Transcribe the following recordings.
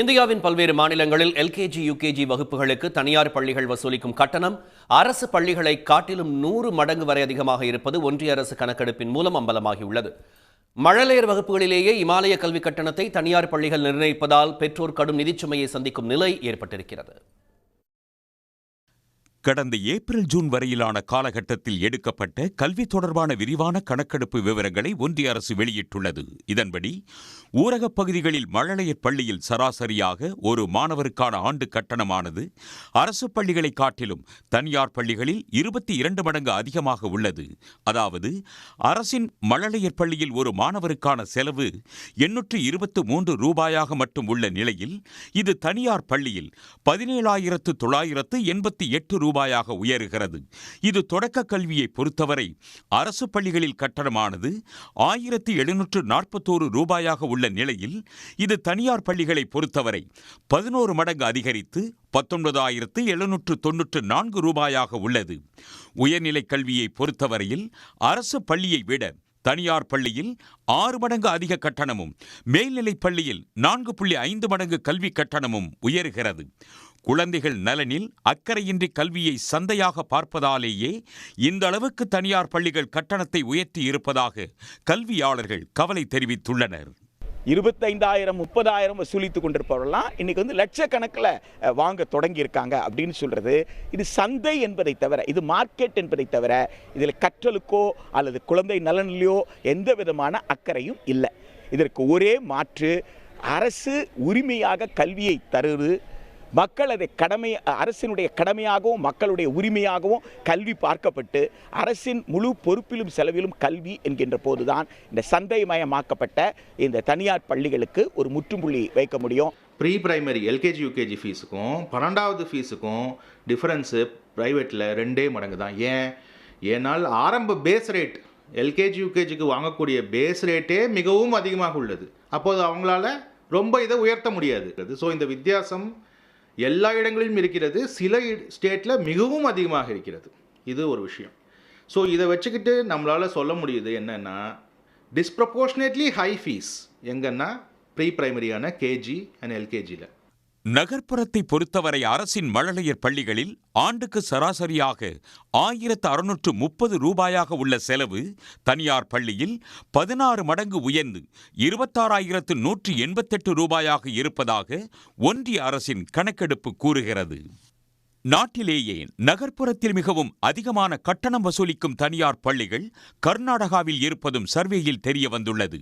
இந்தியாவின் பல்வேறு மாநிலங்களில் எல்கேஜி யுகேஜி வகுப்புகளுக்கு தனியார் பள்ளிகள் வசூலிக்கும் கட்டணம் அரசு பள்ளிகளை காட்டிலும் நூறு மடங்கு வரை அதிகமாக இருப்பது ஒன்றிய அரசு கணக்கெடுப்பின் மூலம் அம்பலமாகியுள்ளது. மழலையர் வகுப்புகளிலேயே இமாலய கல்வி கட்டணத்தை தனியார் பள்ளிகள் நிர்ணயிப்பதால் பெற்றோர் கடும் நிதிச்சுமையை சந்திக்கும் நிலை ஏற்பட்டிருக்கிறது. கடந்த ஏப்ரல் ஜூன் வரையிலான காலகட்டத்தில் எடுக்கப்பட்ட கல்வி தொடர்பான விரிவான கணக்கெடுப்பு விவரங்களை ஒன்றிய அரசு வெளியிட்டுள்ளது. இதன்படி ஊரகப் பகுதிகளில் மழலையர் பள்ளியில் சராசரியாக ஒரு மாணவருக்கான ஆண்டு கட்டணமானது அரசு பள்ளிகளை காட்டிலும் தனியார் பள்ளிகளில் இருபத்தி இரண்டு மடங்கு அதிகமாக உள்ளது. அதாவது அரசின் மழலையர் பள்ளியில் ஒரு மாணவருக்கான செலவு எண்ணூற்று இருபத்து மூன்று ரூபாயாக மட்டும் உள்ள நிலையில் இது தனியார் பள்ளியில் பதினேழாயிரத்து தொள்ளாயிரத்து எண்பத்தி எட்டு ரூபாயாக உயருகிறது. இது தொடக்க கல்வியை பொறுத்தவரை அரசு பள்ளிகளில் கட்டணமானது ஆயிரத்தி எழுநூற்று நாற்பத்தோரு ரூபாயாக உள்ள நிலையில் இது தனியார் பள்ளிகளை பொறுத்தவரை பதினோரு மடங்கு அதிகரித்து பத்தொன்பதாயிரத்து எழுநூற்று தொன்னூற்று நான்கு ரூபாயாக உள்ளது. உயர்நிலைக் கல்வியை பொறுத்தவரையில் அரசு பள்ளியை விட தனியார் பள்ளியில் ஆறு மடங்கு அதிக கட்டணமும் மேல்நிலைப் பள்ளியில் நான்கு புள்ளி ஐந்து மடங்கு கல்வி கட்டணமும் உயர்கிறது. குழந்தைகள் நலனில் அக்கறையின்றி கல்வியை சந்தையாக பார்ப்பதாலேயே இந்த அளவுக்கு தனியார் பள்ளிகள் கட்டணத்தை உயர்த்தி இருப்பதாக கல்வியாளர்கள் கவலை தெரிவித்துள்ளனர். இருபத்தைந்தாயிரம் முப்பதாயிரம் வசூலித்து கொண்டிருப்பவர்கள்லாம் இன்றைக்கி வந்து லட்சக்கணக்கில் வாங்க தொடங்கியிருக்காங்க அப்படின்னு சொல்கிறது இது சந்தை என்பதை தவிர இது மார்க்கெட் என்பதை தவிர இதில் கற்றலுக்கோ அல்லது குழந்தை நலனிலையோ எந்த விதமான அக்கறையும் இல்லை. இதற்கு ஒரே மாற்று அரசு உரிமையாக கல்வியை தருவது மக்கள் அதை கடமை அரசினுடைய கடமையாகவும் மக்களுடைய உரிமையாகவும் கல்வி பார்க்கப்பட்டு அரசின் முழு பொறுப்பிலும் செலவிலும் கல்வி என்கின்ற போதுதான் இந்த சந்தைமயமாக்கப்பட்ட இந்த தனியார் பள்ளிகளுக்கு ஒரு முற்றுப்புள்ளி வைக்க முடியும். Pre primary L K G U K G ஃபீஸுக்கும் பன்னெண்டாவது ஃபீஸுக்கும் டிஃப்ரென்ஸு ப்ரைவேட்டில் ரெண்டே மடங்கு தான். ஏன்? ஏனால் ஆரம்ப பேஸ் ரேட் எல்கேஜி யூகேஜிக்கு வாங்கக்கூடிய பேஸ் ரேட்டே மிகவும் அதிகமாக உள்ளது. அப்போது அவங்களால ரொம்ப இதை உயர்த்த முடியாது. ஸோ இந்த வித்தியாசம் எல்லா இடங்களிலும் இருக்கிறது. சில ஸ்டேட்டில் மிகவும் அதிகமாக இருக்கிறது. இது ஒரு விஷயம். ஸோ இதை வச்சுக்கிட்டு நம்மளால் சொல்ல முடியுது என்னென்னா டிஸ்ப்ரப்போர்ஷனேட்லி ஹை ஃபீஸ் எங்கன்னா ப்ரீ ப்ரைமரியான கேஜி அண்ட் எல்கேஜியில் நகர்ப்புறத்தை பொறுத்தவரை அரசின் மழலையர் பள்ளிகளில் ஆண்டுக்கு சராசரியாக ஆயிரத்து அறுநூற்று முப்பது ரூபாயாக உள்ள செலவு தனியார் பள்ளியில் பதினாறு மடங்கு உயர்ந்து இருபத்தாறாயிரத்து நூற்றி எண்பத்தெட்டு ரூபாயாக இருப்பதாக ஒன்றிய அரசின் கணக்கெடுப்பு கூறுகிறது. நாட்டிலேயே நகர்ப்புறத்தில் மிகவும் அதிகமான கட்டணம் வசூலிக்கும் தனியார் பள்ளிகள் கர்நாடகாவில் இருப்பதும் சர்வேயில் தெரிய வந்துள்ளது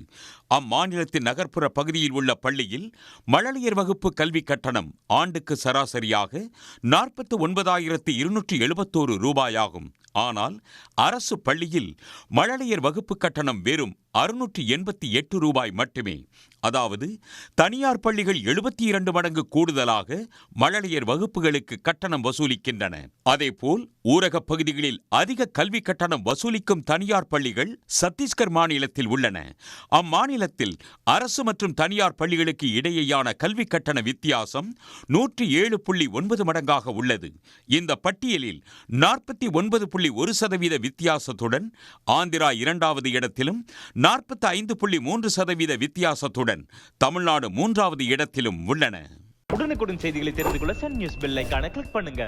அம்மாநிலத்தின் நகர்ப்புற பகுதியில் உள்ள பள்ளியில் மழலையர் வகுப்பு கல்வி கட்டணம் ஆண்டுக்கு சராசரியாக நாற்பத்து ஒன்பதாயிரத்து இருநூற்றி எழுபத்தோரு ரூபாயாகும். ஆனால் அரசு பள்ளியில் மழலையர் வகுப்பு கட்டணம் வெறும் அறுநூற்றி எண்பத்தி எட்டு ரூபாய் மட்டுமே. அதாவது தனியார் பள்ளிகள் எழுபத்தி இரண்டு மடங்கு கூடுதலாக மழலையர் வகுப்புகளுக்கு கட்டணம் வசூலிக்கின்றன. அதேபோல் ஊரகப் பகுதிகளில் அதிக கல்வி கட்டணம் வசூலிக்கும் தனியார் பள்ளிகள் சத்தீஸ்கர் மாநிலத்தில் உள்ளன. அம்மாநிலத்தில் அரசு மற்றும் தனியார் பள்ளிகளுக்கு இடையேயான கல்வி கட்டண வித்தியாசம் நூற்றி ஏழு புள்ளி ஒன்பது மடங்காக உள்ளது. இந்த பட்டியலில் நாற்பத்தி ஒன்பது புள்ளி ஒரு சதவீத வித்தியாசத்துடன் ஆந்திரா இரண்டாவது இடத்திலும் நாற்பத்தி ஐந்து புள்ளி மூன்று சதவீத வித்தியாசத்துடன் தமிழ்நாடு மூன்றாவது இடத்திலும் உள்ளன. உடனுக்குடன் செய்திகளை தெரிந்து கொள்ள சன் நியூஸ் பெல்லைக்கான கிளிக் பண்ணுங்க.